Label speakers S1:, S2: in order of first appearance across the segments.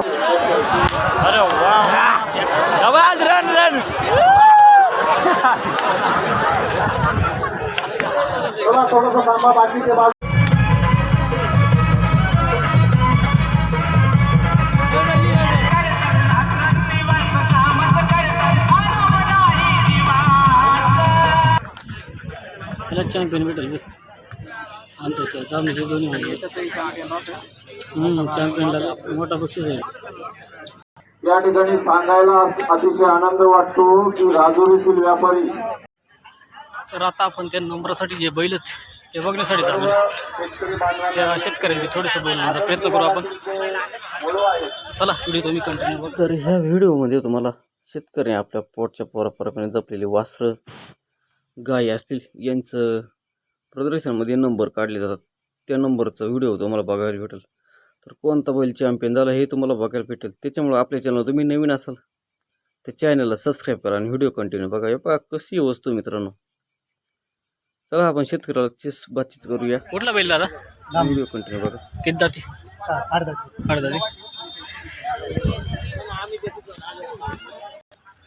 S1: अरे वा run run
S2: थोडा थोडासा थांबा बाकीचे बाजू.
S1: त्याला चॅम्पियन भेटेल दामणीचे दोन्ही चॅम्पियनला मोठा बक्षीस आहे
S2: या ठिकाणी सांगायला अतिशय आनंद वाटतो की राजुरीतील व्यापारी.
S1: तर आता आपण त्या नंबरासाठी जे बैल आहेत ते बघण्यासाठी चालू त्या शेतकऱ्यांचे थोडेसे बैल आणण्याचा प्रयत्न करू आपण. चला व्हिडिओ तुम्ही कंटिन्यू तर ह्या व्हिडिओमध्ये तुम्हाला शेतकरी आपल्या पोटच्या पोरापोरापर्यंत जपलेले वासरं गायी असतील यांचं प्रदर्शनामध्ये नंबर काढले जातात. त्या नंबरचा व्हिडिओ तुम्हाला बघायला भेटेल. तर कोणता बैल चॅम्पियन झाला हे तुम्हाला बघायला भेटेल. त्याच्यामुळे आपल्या चॅनल तुम्ही नवीन असाल त्या चॅनलला सबस्क्राईब करा आणि व्हिडिओ कंटिन्यू बघा. हे पहा कशी वस्तू मित्रांनो. चला आपण शेतकऱ्याला चीस बातचीत करूया. कुठला बैल दादा? व्हिडिओ कंटिन्यू बघा. किती जाते? अर्धा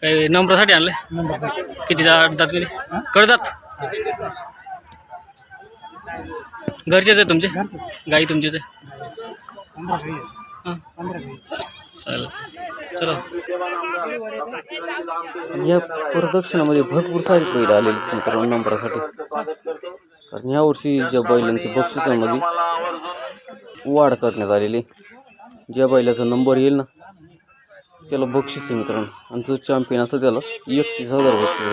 S1: काही नंबरसाठी आणलंय? किती दात कडदात घरचेच आहे तुमचे? गाई तुमचीच आहे? हां. चालेल. चला. या प्रदक्षिणामध्ये भरपूर सारी बैल आलेली आहेत मित्रांनो नंबरासाठी. कारण यावर्षी ज्या बैलांच्या बक्षिसामध्ये वाढ करण्यात आलेली आहे. ज्या बैलाचा नंबर येईल ना त्याला बक्षीस आहे मित्रांनो. आणि जो चॅम्पियन असतो त्याला एकतीस हजार बक्षीस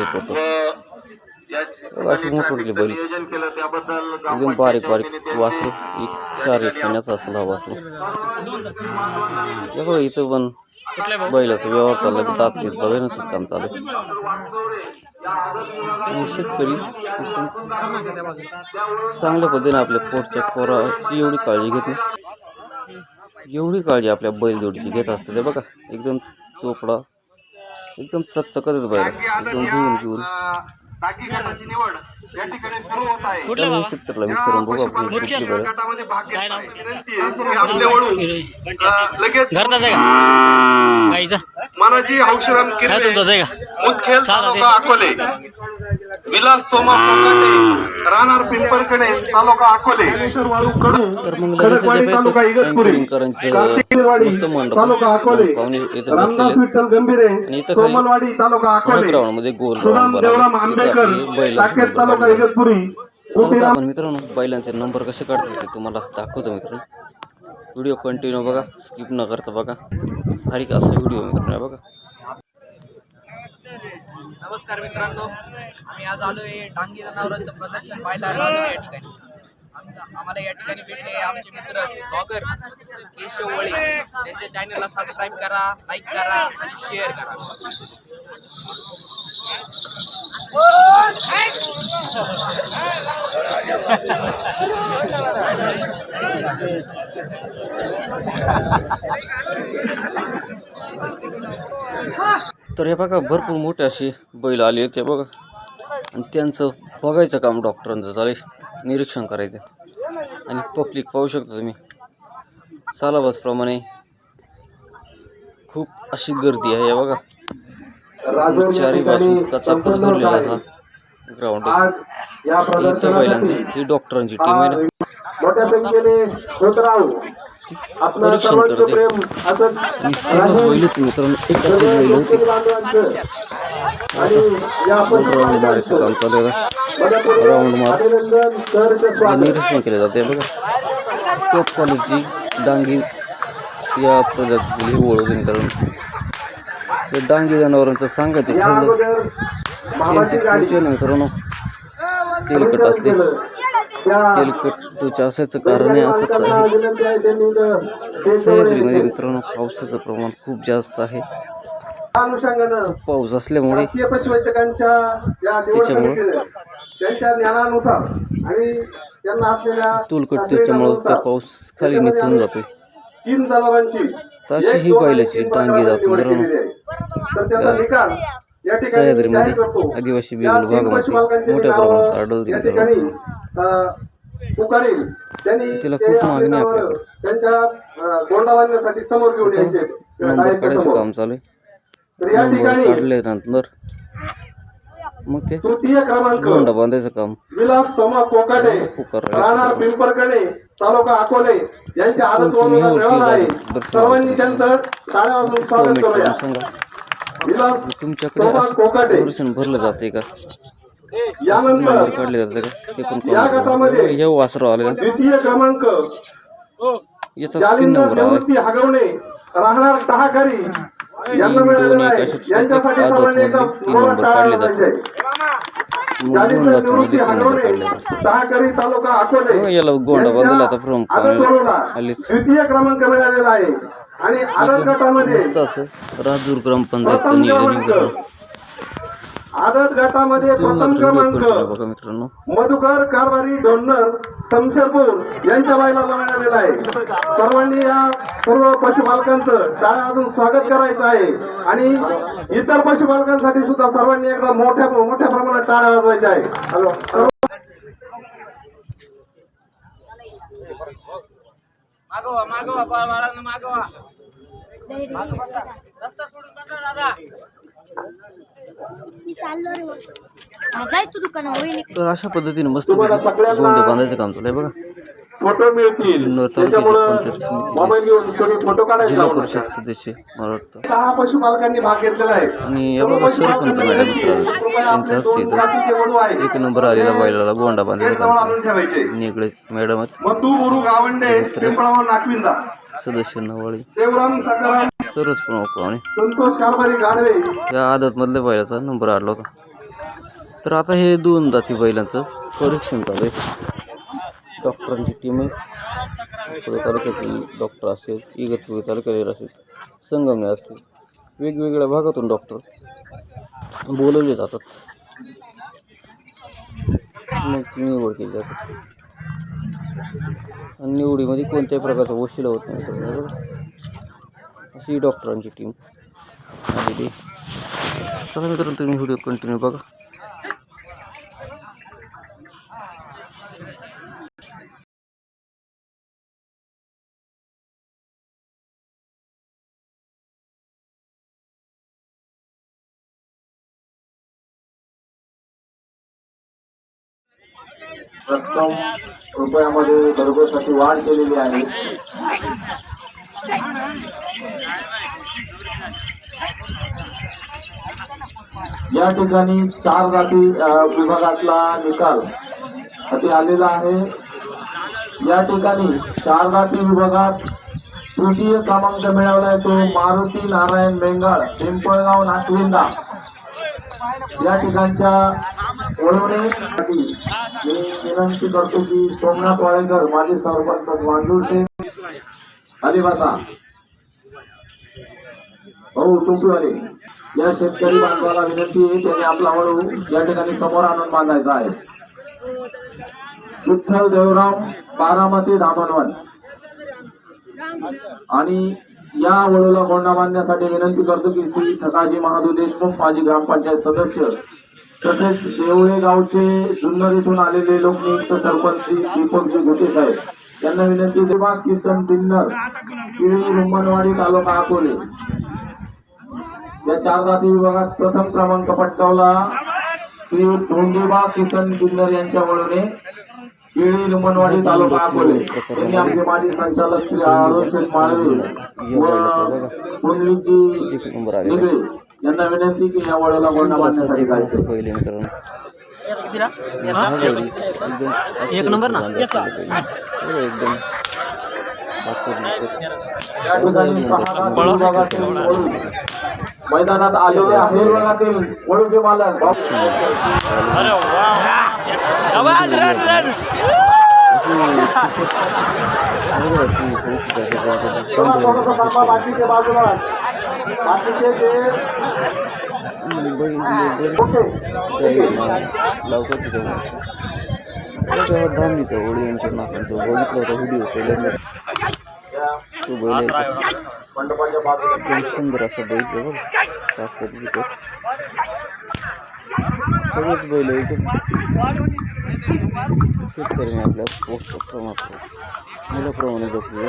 S1: अशी बैल एकदम बारीक बारीक वासरू एक महिन्याचा असेल हा वासरू बघा इथं पण बैलाचा व्यवहार चालला तर दात काम चालू. आणि शेतकरी एकदम चांगल्या पद्धतीने आपल्या पोटच्या पोराची एवढी काळजी घेते एवढी काळजी आपल्या बैलजोडीची घेत असते ते बघा एकदम चोपडा एकदम चकचकत बैल एकदम धुवून घेऊन
S2: टाकी गटाची निवड या ठिकाणी सुरू होत आहे. गटामध्ये भाग विनंती लगेच मानाजी हौशीराम
S1: काय
S2: किरवे
S1: तुमचाच आहे का
S2: मुदखेल तालुका अकोले. विलास सोमा कोकाटे राहणार पिंपरकडे तालुका अकोले. तालुका इगतपुरी कार्तिकवाडी तालुका अकोले रामदास विठ्ठल गंभीरे सोमलवाडी तालुका अकोले सुदाम देवराम आंबेकर टाकेत तालुका इगतपुरी
S1: चला आपण मित्रांनो बैलांचे नंबर कसे काढतात ते तुम्हाला दाखवतो मित्रांनो. व्हिडिओ कंटिन्यू बघा स्किप न करता बघा. भारी का असा व्हिडिओ मित्रांनो बघा.
S3: नमस्कार मित्रांनो आम्ही आज आलोय डांगी जनावरांचं प्रदर्शन पाहायला आलो या ठिकाणी. आमचा- आम्हाला या ठिकाणी भेटले आमचे मित्र ब्लॉगर केशव वळे. त्यांच्या चॅनलला सबस्क्राईब करा लाईक करा आणि शेअर करा.
S1: तर हे बघा भरपूर मोठे असे बैल आले ते बघा. आणि त्यांचं बघायचं काम डॉक्टरांचं चालेल निरीक्षण करायचं. आणि पब्लिक पाहू शकता तुम्ही. सालाबाजप्रमाणे खूप अशी गर्दी आहे हे बघा. चारी बाजू भरलेला हा ग्राउंड इथं ही डॉक्टरांची टीम आहे ना?
S2: मोठ्या संख्येने आपलं सर्वांचं. प्रेम
S1: असे
S2: आणि या अभिनंदन स्वागत.
S1: निरीक्षण केले जाते बघा. टॉप क्वालिटी डांगी या प्रजातीची ओळख मित्रांनो. हे डांगी जनावरांचं ना मित्रांनो तेलकट असते. तेलकट तुझ्या असायचं कारण हे असंच आहे. सह्याद्रीमध्ये मित्रांनो पावसाचं प्रमाण खूप जास्त आहे. पाऊस असल्यामुळे त्याच्यामुळं
S2: समितीने त्यांच्या ज्ञानानुसार आणि त्यांना असलेल्या
S1: तुलकट त्याच्यामुळं त्या पाऊस खाली निघून जातोय.
S2: तीन जनावरांची
S1: तशी ही बैलाची टांगी जातो मित्रांनो.
S2: तर त्याचा निकाल या ठिकाणी जाहीर
S1: सह्याद्रीमध्ये
S2: करतो
S1: आदिवासी मोठ्या प्रमाणात
S2: या. ठिकाणी अं,
S4: पुकारेल त्यांनी. त्यांच्या गोंडा बांधण्यासाठी समोर घेऊन यायचे.
S1: काम चालू
S4: तर या ठिकाणी
S1: काढले नंतर मग ते
S4: तृतीय क्रमांक
S1: गोंडा बांधायचं काम
S4: विलास सोमा कोकाटे राहणार पिंपरकडे तालुका अकोले यांच्या आदत मिळाला आहे. सर्वांनी त्यांचं शाळेपासून स्वागत
S1: कमेंट
S4: करूया
S1: तुमच्याकडे दर्शन भरलं जाते का?
S4: यानंतर
S1: नंबर काढले जाते का? ते पण
S4: या
S1: comment
S4: गटामध्ये
S1: करा. हे वासरू आले
S4: द्वितीय क्रमांक
S1: याचा तीन नंबर आला
S4: निवृत्ती हगवणे राहणार टाहाकरी यांना
S1: दोन
S4: मिळालेला आहे
S1: एका शिक्षक
S4: यांच्यासाठी सर्वांनी एकदा तालुका अकोले.
S1: हो, याला गोंडा
S4: आदत वळूला
S1: आली.
S4: द्वितीय क्रमांक मिळालेला आहे. आणि आदत गटामध्ये
S1: राजूर ग्रामपंचायतचं नियोजन
S4: आदत गटामध्ये प्रथम क्रमांक. मधुकर कारभारी डोन्नर शमशेरपूर यांच्या बायलाला मिळालेला आहे. सर्वांनी या सर्व पशुपालकांचं टाळ्या वाजून स्वागत करायचं आहे. आणि इतर पशुपालकांसाठी सुद्धा सर्वांनी एकदा मोठ्या मोठ्या प्रमाणात टाळ्या वाजवायच्या आहे हॅलो.
S3: मागवा मागवा बाळांना मागवा. रस्ता सोडून बसा दादा.
S1: तर अशा पद्धतीने मस्त गोंडे बांधायचं काम चालू आहे बघा.
S4: फोटो मिळतील.
S1: जिल्हा परिषद. सदस्य मला वाटतं.
S4: सहा पशुपालकांनी भाग घेतलेला आहे.
S1: आणि या सरपंच मॅडम हस्ते इथं एक नंबर आलेला बैलाला गोंडा आहे. निगळे मॅडम सदस्य नवाळी. सर्वच प्रमुख पाहुणे या आदत मधल्या बैलाचा नंबर आला होता. तर आता हे दोन जाती बैलांचं परीक्षण चालू आहे. डॉक्टरांची टीम आहे तालुक्यातील डॉक्टर असेल इगतपुरी तालुक्यातील असेल संगमनेर असतील वेगवेगळ्या भागातून डॉक्टर बोलवले जातात. मग ती निवड केली जाते. आणि निवडीमध्ये कोणत्याही प्रकारचा वशिला होत नाही बरोबर? अशी डॉक्टरांची टीम आलेली चला मित्रांनो तुम्ही व्हिडिओ कंटिन्यू बघा.
S4: रक्कम रुपयामध्ये घरगोसाठी वाढ केलेली आहे. या ठिकाणी चार जाती विभागातला निकाल आलेला आहे. या ठिकाणी चार जाती विभागात तृतीय क्रमांक मिळवलाय तो मारुती नारायण बेंगाळ पिंपळगाव नागविंदा. या ठिकाणच्या वळवणेसाठी मी विनंती करतो की सोमनाथ वाळेकर माजी सरपंच अरे अलिबाता हो टोपीवाले या शेतकरी बांधवाला विनंती आहे त्यांनी आपला वळू या ठिकाणी समोर आणून बांधायचा आहे विठ्ठल देवराव बारामती दामणवन आणि या वळूला कोंडा बांधण्यासाठी विनंती करतो की श्री सकाजी महादू देशमुख माजी ग्रामपंचायत सदस्य तसेच देवळे गावचे जुन्नर इथून आलेले लोकनियुक्त सरपंच दीपकजी घोटे साहेब. यांना विनंती देवा किसन पिन्नर किळी रुमनवाडी तालुका अकोले. या चार जाती विभागात प्रथम क्रमांक पटकावला श्री धोंडीबा किसन पिन्नर यांच्या वळूने केळी रुमनवाडी तालुका अकोले. त्यांनी आमचे माजी संचालक श्री आरोग्य माळवे व पुंडलिकजी यांना विनंती की या वळूला गोंडा बांधण्यासाठी जायचं.
S1: पहिले मित्रांनो. एक नंबर ना? एकदम.
S4: मैदानात आलेले आहे विभागातील वळूचे मालक. बाजूला. बाकीचे ते
S1: तेव्हा नाकात तो बघितला होता व्हिडिओ पहिल्यांदा तो बैल एकदम सुंदर असा बैल आहे ताकद सगळेच बैल आहे शेतकऱ्याने आपल्या पोस्ट मुलाप्रमाणे जपले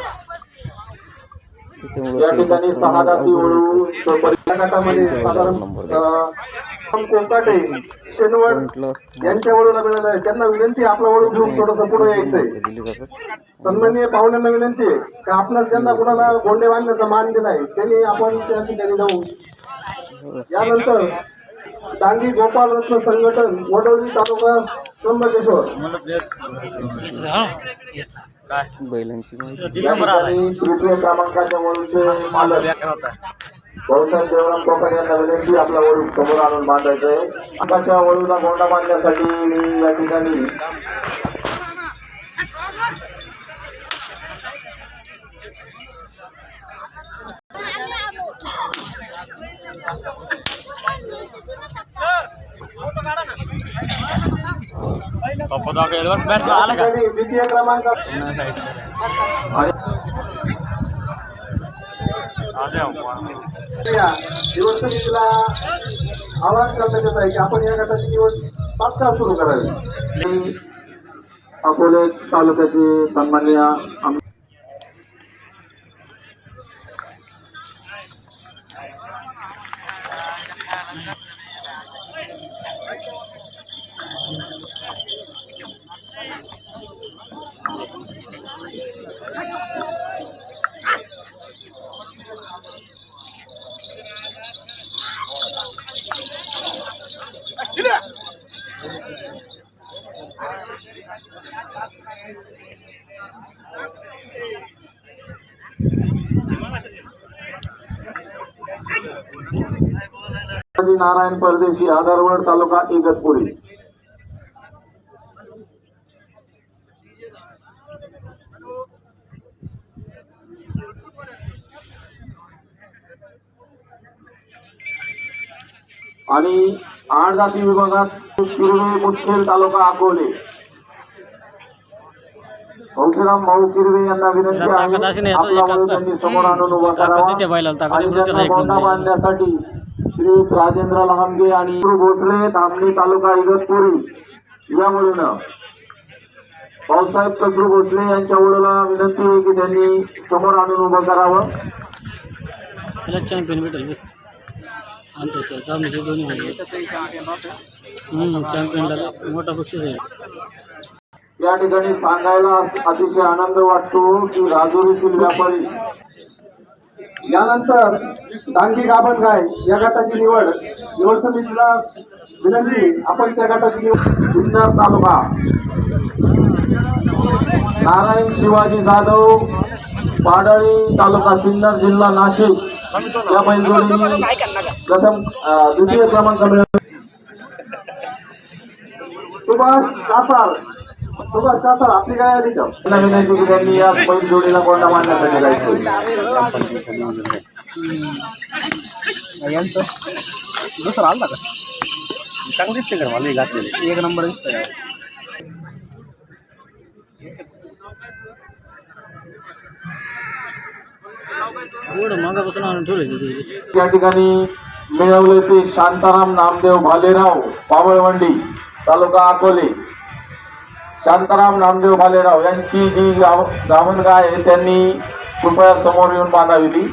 S4: या ठिकाणी सहा जाती वळू गटामध्ये साधारण कोकाटे शेनवड
S1: पॉइंटला
S4: यांच्या वळूला मिळालं आहे त्यांना विनंती आपला वळू घेऊन थोडस पुढे यायचंय. सन्माननीय पाहुण्यांना विनंती आहे की आपणास ज्यांना कुणाला गोंडे बांधण्याचा मान दिला आहे त्यांनी आपण त्या ठिकाणी जाऊ. यानंतर डांगी गोपाल रत्न संघटन वडोली तालुका त्र्यंबकेश्वर
S1: बैलांची माहिती.
S4: या ठिकाणी तृतीय क्रमांकाच्या वळूचे मालक. भाऊसाहेब देवराम कोकण यांना विनंती आपला वळू समोर आणून बांधायचं आहे आकाच्या वळूला गोंडा बांधण्यासाठी मी या ठिकाणी द्वितीय क्रमांक आणि या दिवसनिधीला आवाहन करण्यात येत आहे की आपण या गटाची दिवस तात्काळ सुरू करावी. अकोले तालुक्याचे सन्मान्य नारायण परदेशी आधारवड तालुका इगतपुरी. आणि आठ जाती विभागात शिरवे मुश्किल तालुका अकोले. हौशीराम भाऊ किरवे यांना विनंती आहे. आपला वळू. त्यांनी समोर आणून उभा करावा आणि त्यांना गोंडा. बांधण्यासाठी श्री राजेंद्र लहामगे आणि भोसले धामणी तालुका इगतपुरी या वळूनं भाऊसाहेब कसरू भोसले यांच्या वळूला विनंती आहे की त्यांनी समोर आणून उभं करावं.
S1: चॅम्पियन भेटेल दोन्ही चॅम्पियनला मोठा बक्षीस आहे.
S4: या ठिकाणी सांगायला अतिशय आनंद वाटतो की राजुरीतील व्यापारी. यानंतर डांगी गाभण गाय या गटाची निवड. निवड समितीला विनंती आपण त्या गटाची निवड जुन्नर तालुका. नारायण शिवाजी जाधव पाडळी तालुका सिन्नर जिल्हा नाशिक. या बैलजोडीने प्रथम द्वितीय क्रमांक मिळवला. सुभाष कासार आपली काय त्यांनी या बैल जोडीला जायचं
S1: यांचं दुसरं आलं का चांगलं दिसते का मला घातलेले एक नंबर दिसतंय
S4: या ठिकाणी मिळवले ते शांताराम नामदेव भालेराव पावळवंडी तालुका अकोले. शांताराम नामदेव भालेराव यांची जी गाव गावन गाय आहे त्यांनी कृपया समोर येऊन बांधावी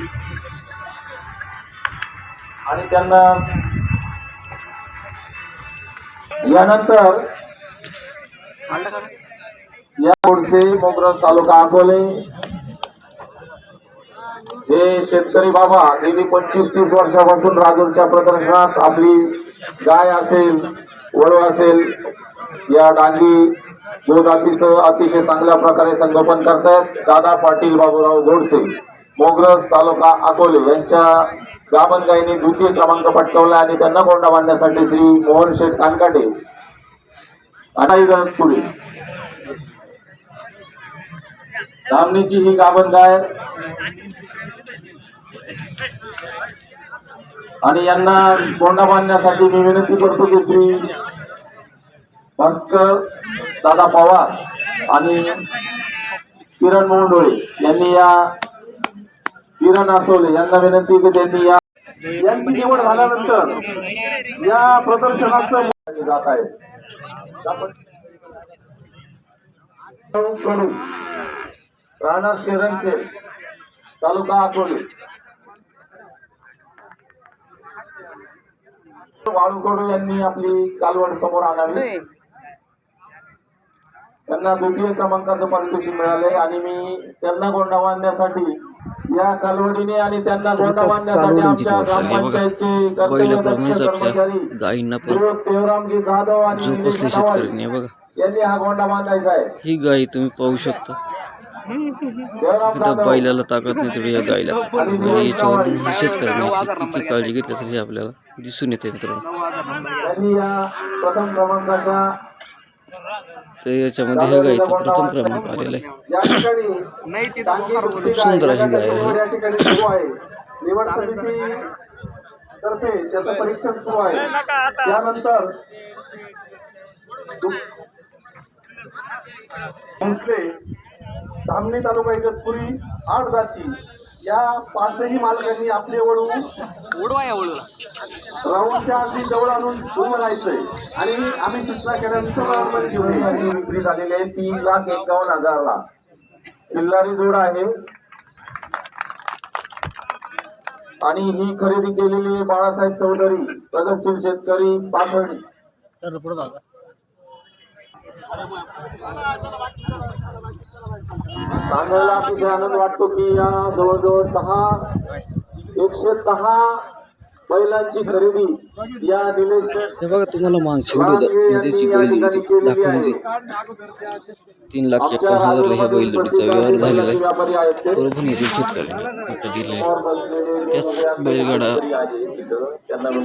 S4: आणि त्यांना यानंतर या पुढचे मोगरज तालुका अकोले. हे शेतकरी बाबा गेली पंचवीस तीस वर्षापासून राजूरच्या प्रदर्शनात आपली गाय असेल वळू असेल या डांगी दूध अतिशय अतिशय चांगल्या प्रकारे संगोपन करतायत. दादा पाटील बाबूराव गोडसे मोग्रज तालुका अकोले यांच्या गाभण द्वितीय क्रमांक पटकावला आणि त्यांना कोंडा बांधण्यासाठी श्री मोहन शेठ कानकाटे अनाई पुढे. धामणीची ही गाभण गाय आणि यांना कोंडा बांधण्यासाठी मी विनंती करतो की श्री भास्कर दादा पवार आणि किरण मोंडोळे यांनी या किरण आसोले यांना विनंती की त्यांनी या यांची निवड झाल्यानंतर या प्रदर्शनाचं जात आहे. राणा राहणार शेरणखेड तालुका अकोले. वाळूकडू यांनी आपली कालवड समोर आणावी. त्यांना द्वितीय क्रमांकाचं पारितोषिक मिळाले आणि मी त्यांना गोंडा बांधण्यासाठी या कालवडीने आणि त्यांना गोंडा बांधण्यासाठी आमच्या. ग्रामपंचायतचे कर्मचारी देवरामजी जाधव आणि निलेश
S1: हे
S4: यांनी हा गोंडा बांधायचा आहे.
S1: ही गाय तुम्ही पाहू शकता. आता बैलाला ताकद नाही तेवढी या गायला म्हणजे ही शेतकऱ्यांनी अशी किती काळजी घेतली असेल हे आपल्याला दिसून येते मित्रांनो.
S4: प्रथम क्रमांकाच्या
S1: तर याच्यामध्ये ह्या गायीचा प्रथम क्रमांक आलेला आहे.
S4: गाय
S1: सुंदर अशी गाय आहे.
S4: धामणी तालुका इगतपुरी आठ जाती. या पाचही मालकांनी आपले वळू
S3: उडवा या वळूला
S4: राऊंडच्या अगदी जवळ आणून उभं राहायचंय. आणि आम्ही सूचना केल्यानंतर राऊंडमध्ये घेऊन विक्री झालेली आहे तीन लाख एकावन्न हजारला. किल्लारी जोड आहे. आणि ही खरेदी केलेली आहे बाळासाहेब चौधरी प्रगतशील शेतकरी पाथर्डी. सांगायला अतिशय आनंद वाटतो की या जवळजवळ दहा एकशे दहा बैलांची खरेदी या निलेश
S1: हे बघा तुम्हाला मागची त्याची बैल होती. दाखवली तीन लाख एकावन्न हजारला ह्या बैलजोडीचा व्यवहार झालेला आहे. आता दिलेले
S4: बसलेले
S1: त्याच बैलगाडा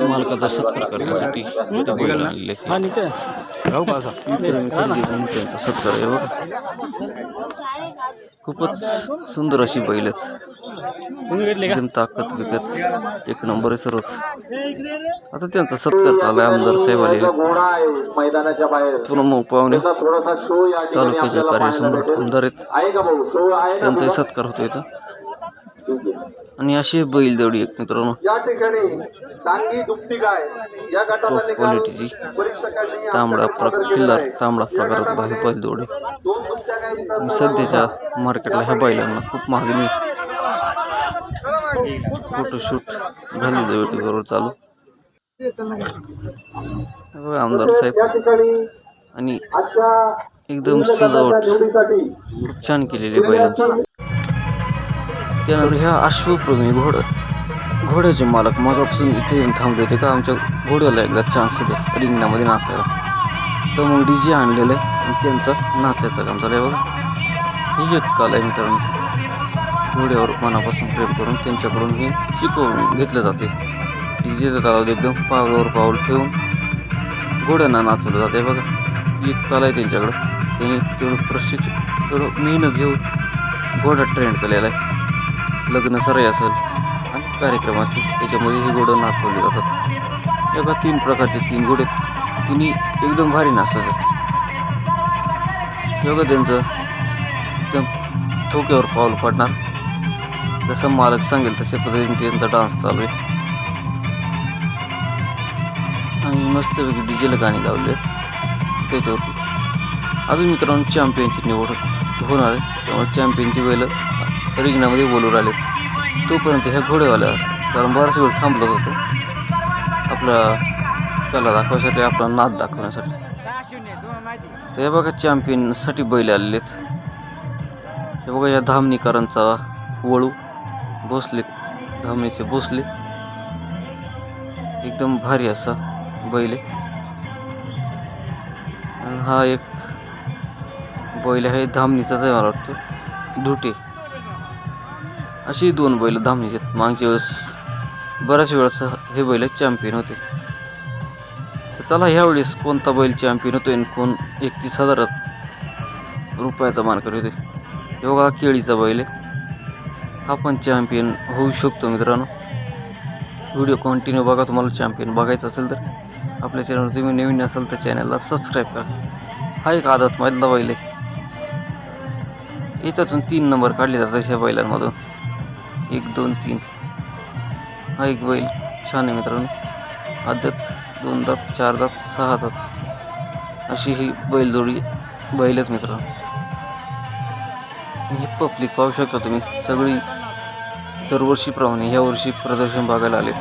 S1: मालकाचा सत्कार करण्यासाठी बैल आणलेले सत्कार आहे बघा. खूपच सुंदर अशी बैल आहेत. एकदम ताकद बिकत एक नंबर आहे सर्वच. आता त्यांचा सत्कार चालू आहे आमदार साहेब आलेले पूर्ण पाहुणे. तालुक्याचे
S4: आपल्याला पाहायला
S1: कार्यसम्राट
S4: भेटेल.
S1: आमदार आहेत. त्यांचाही? सत्कार होतो इथं. आणि अशी बैल देवडी एक मित्रांनो.
S4: या ठिकाणी टांगी दुपटी गाय. या गटाचा
S1: टॉप
S4: निकाल
S1: क्वालिटीची
S4: परीक्षकांनी
S1: तांबडा प्रकार
S4: केलेला
S1: किल्लार
S4: आहे.
S1: तांबडा प्रकार होता हे
S4: गटामध्ये
S1: बैल देवडी
S4: दोन दुपट्या
S1: आणि सध्याच्या मार्केटला ह्या बैलांना खूप मागणी फोटोशूट झालेलं युट्यूबवर चालू. आमदार साहेब. आणि एकदम सजावट छान केलेली आहे बैलांची. त्यानंतर ह्या अश्वप्रेमी घोड घोड्याचे मालक मागापासून इथे येऊन थांबले होते का आमच्या घोड्याला एकदा चान्स दे. रिंगणामध्ये नाचायला. तर मग डी जे आणलेलं आहे आणि त्यांचं नाचायचं काम चालू आहे बघा. ही एक कला आहे मित्रांनो. घोड्यावर मनापासून प्रेम करून त्यांच्याकडून हे शिकवून घेतलं जाते. डी जेचं तालावर एकदम पावलावर पाऊल ठेवून घोड्यांना नाचवलं जाते बघा. ही एक कला आहे त्यांच्याकडं. त्यांनी तेवढं प्रशिक्षण तेवढं मेहनत घेऊन घोडा ट्रेंड केलेला आहे. लग्न सराई असेल आणि कार्यक्रम असतील त्याच्यामध्ये हे घोडं नाचवले जातात. या बघा तीन प्रकारचे तीन घोडे तिन्ही एकदम भारी नाचतात. योगा त्यांचं एकदम ठोक्यावर पाऊल पडणार. जसं मालक सांगेल तशा पद्धतीने त्यांचा डान्स चालू आहे. आणि मस्तपैकी डीजेला गाणी लावले आहेत. त्याच्यावरती. अजून मित्रांनो चॅम्पियनची निवड होणार आहे. त्यामुळे चॅम्पियनची वेळ रिंगणामध्ये बोलू राहिले तोपर्यंत ह्या घोडेवाल्या कारण बराच वेळ थांबलो होतो. आपला कला दाखवण्यासाठी आपला नाद दाखवण्यासाठी. तर हे बघा चॅम्पियनसाठी बैल आलेले आहेत हे बघा या धामणीकरांचा वळू भोसले धामणीचे भोसले. एकदम भारी असा बैल आहे. हा एक बैल आहे धामणीचाच आहे मला वाटतं. धुटे. अशी दोन बैल धामणीचे घेत मागच्या वेळेस बऱ्याच वेळेस हे बैल चॅम्पियन होते. तर चला ह्यावेळेस कोणता बैल चॅम्पियन होतोय आणि कोण एकतीस हजार रुपयाचा मानकरी होते योगा केळीचा बैल आहे. हा पण चॅम्पियन होऊ शकतो मित्रांनो. व्हिडिओ कंटिन्यू बघा. तुम्हाला चॅम्पियन बघायचं असेल तर आपल्या चॅनलवर तुम्ही नवीन असाल तर चॅनलला सबस्क्राईब करा. हा एक आदत मधला बैल आहे. याच्यातून तीन नंबर काढले जातात अशा बैलांमधून. एक दोन तीन. हा एक बैल. छान आहे मित्रांनो. आद्यात दोन दात चार दात सहा दात. अशी ही बैलजोडी बैल आहेत मित्रांनो. ही पब्लिक पाहू शकता तुम्ही. सगळी दरवर्षीप्रमाणे ह्या वर्षी प्रदर्शन बघायला आलेत.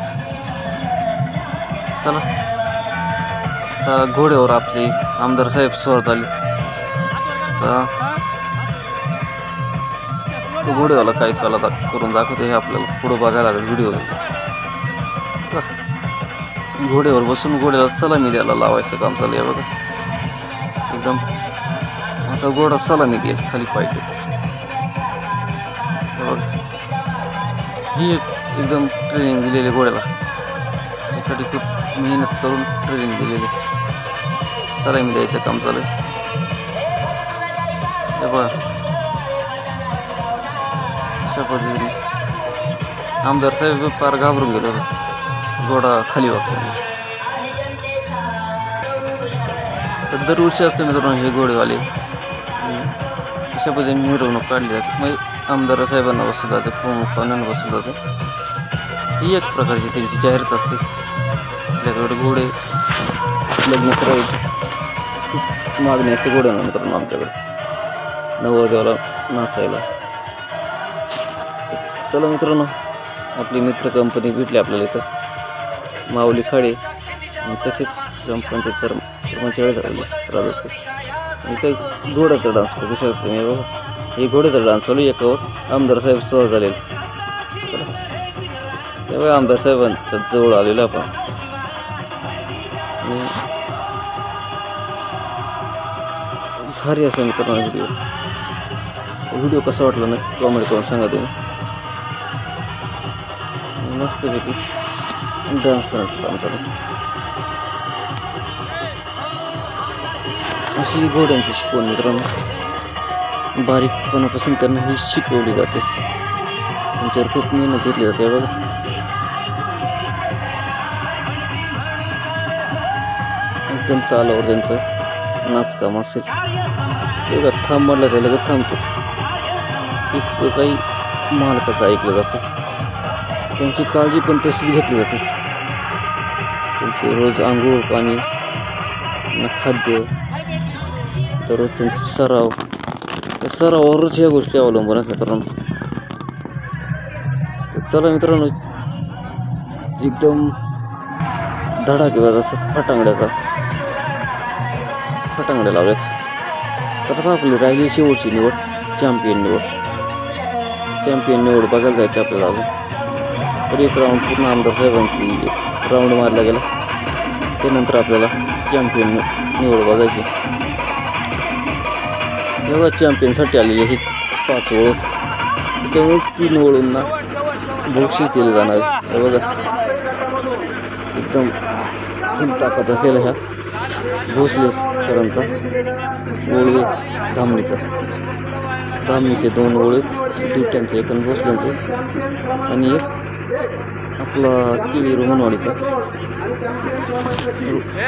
S1: चला. आता घोड्यावर आपले आमदार साहेब स्वागत आले. तर तो घोड्यावाला काय कला दाख करून दाखवते हे आपल्याला पुढं बघायला लागेल व्हिडिओ घोड्यावर बसून घोड्याला सलामी द्यायला लावायचं काम चालू आहे बघा. एकदम. आता घोडा सलामी देईल खाली पाहिजे ही एक एकदम ट्रेनिंग दिलेली घोड्याला. त्यासाठी खूप मेहनत करून ट्रेनिंग दिलेली सलामी द्यायचं काम चालू आहे. बघा. अशा पद्धतीने आमदार साहेब फार घाबरून गेलो होता. घोडा खाली वागतो तर दरवर्षी असतो मित्रांनो हे घोडेवाले अशा पद्धतीने मिरवणूक काढली जाते. मग आमदार साहेबांना बसलं जाते प्रमुख बसलं जाते. ही एक प्रकारची त्यांची जाहिरात असते. आपल्याकडे घोडे लग्न करायचे. खूप मागणी असते घोड्यांना मित्रांनो आमच्याकडे. नवरदेवाला नाचायला. चला मित्रांनो आपली मित्र कंपनी भेटली आपल्याला इथं. माऊली खाडे आणि तसेच ग्रामपंचायत तर कर्मचारी झालेले राजाचे. इथं घोड्याचा डान्स करू शकतो तुम्ही. हे बघा हे घोड्याचा डान्स चालू एकावर. आमदार साहेब सहज झालेले. तेव्हा आमदार साहेबांच्या जवळ आलेलो आपण. भारी असं मित्रांनो व्हिडिओ व्हिडिओ कसा वाटला ना कॉमेंट करून सांगा तुम्ही. मस्तपैकी डान्स करायचं काम करत अशी घोड्यांची शिकवण मित्रांनो बारीकपणापासून त्यांना ही शिकवली जाते. त्यांच्यावर खूप मेहनत घेतली जाते बघा. एकदम तालावर त्यांचं नाचकाम असेल. बघा थांब म्हटलं त्या लगेच थांबतो. इतकं काही मालकाचं ऐकलं जातं. त्यांची काळजी पण तशीच घेतली जाते. त्यांचे रोज आंघोळ पाणी न खाद्य दररोज त्यांचा सराव. त्या सरावावरच या गोष्टी अवलंबून आहेत मित्रांनो. तर चला मित्रांनो एकदम धडाकेबाज असं फटांगड्याचा फटांगड्या लावल्यात. तर आता आपली राहिली शेवटची निवड चॅम्पियन निवड. चॅम्पियन निवड बघायला जायची आपल्याला तर एक राऊंड पूर्ण आमदार साहेबांची राऊंड मारला गेला त्यानंतर आपल्याला चॅम्पियन निवड बघायची. एवढा चॅम्पियनसाठी आलेली ही पाच ओळख. त्याच्यामुळे तीन ओळूंना बक्षीस दिले जाणार हे बघा. एकदम फुल ताकद असलेला ह्या. भोसलेकरांचा ओळवे धामणीचा. धामणीचे दोन ओळेत ड्युट्यांचे एक आणि भोसल्यांचे. आणि एक आपला किळी रोहनवाडीचा.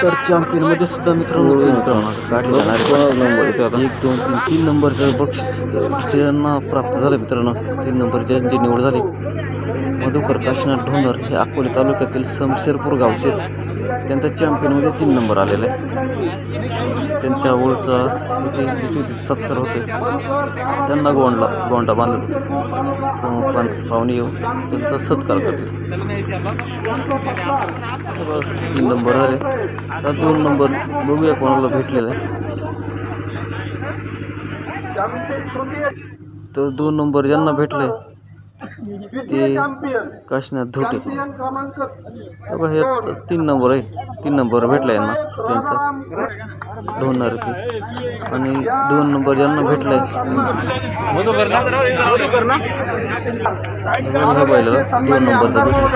S1: तर चॅम्पियनमध्ये सुद्धा मित्रांनो मित्रांनो काढले जाणार कोणाचा नंबर येतो आता एक दोन तीन तीन नंबरचं बक्षीस ज्यांना प्राप्त झालं मित्रांनो तीन नंबरच्या ज्यांची निवड झाली. मधुकर काशीनाथ ढोंगर हे अकोले तालुक्यातील समशेरपूर गावचे त्यांचा चॅम्पियनमध्ये तीन नंबर आलेला आहे. त्यांच्या ओळचा इथे सत्कार होते त्यांना गोंडला गोंडा बांधला जातो. पाहुणे येऊन त्यांचा सत्कार करतील. तीन नंबर आले. तर दोन नंबर बघूया कोणाला भेटलेला आहे. तर दोन नंबर ज्यांना भेटले ते काशीनाथ धोटे बघा हे तीन नंबर आहे. तीन नंबर भेटला यांना त्यांचा. ते. आणि दोन नंबर ज्यांना भेटलाय. ह्या बैलाला दोन नंबरचा भेटला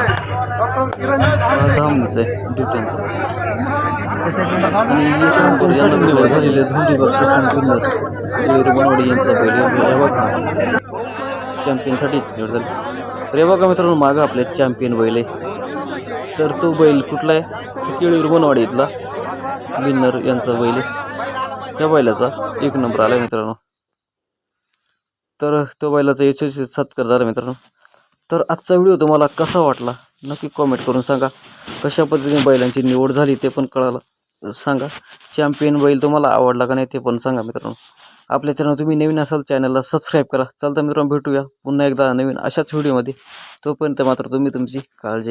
S1: धामणीचा आहे ड्युट्यांचा आणि याच्या नंतर भेटला झालेले बनवाडी यांचा बैल चॅम्पियनसाठीच निवड झाली तर हे बघा मित्रांनो मागं आपल्या चॅम्पियन बैल. आहे तर तो बैल कुठला आहे? तो केळीवर इथला विन्नर यांचा बैल आहे. त्या बैलाचा एक नंबर आला मित्रांनो. तर तो बैलाचा यशस्वी सत्कार झाला मित्रांनो. तर आजचा व्हिडिओ तुम्हाला कसा वाटला? नक्की कॉमेंट करून सांगा. कशा पद्धतीने बैलांची निवड झाली ते पण कळालं सांगा. चॅम्पियन बैल तुम्हाला आवडला का नाही ते पण सांगा मित्रांनो. आपल्या चॅनल तुम्ही नवीन असाल चॅनलला सबस्क्राईब करा. चालतं मित्रांनो भेटूया पुन्हा एकदा नवीन अशाच व्हिडिओमध्ये तोपर्यंत मात्र तुम्ही तुमची काळजी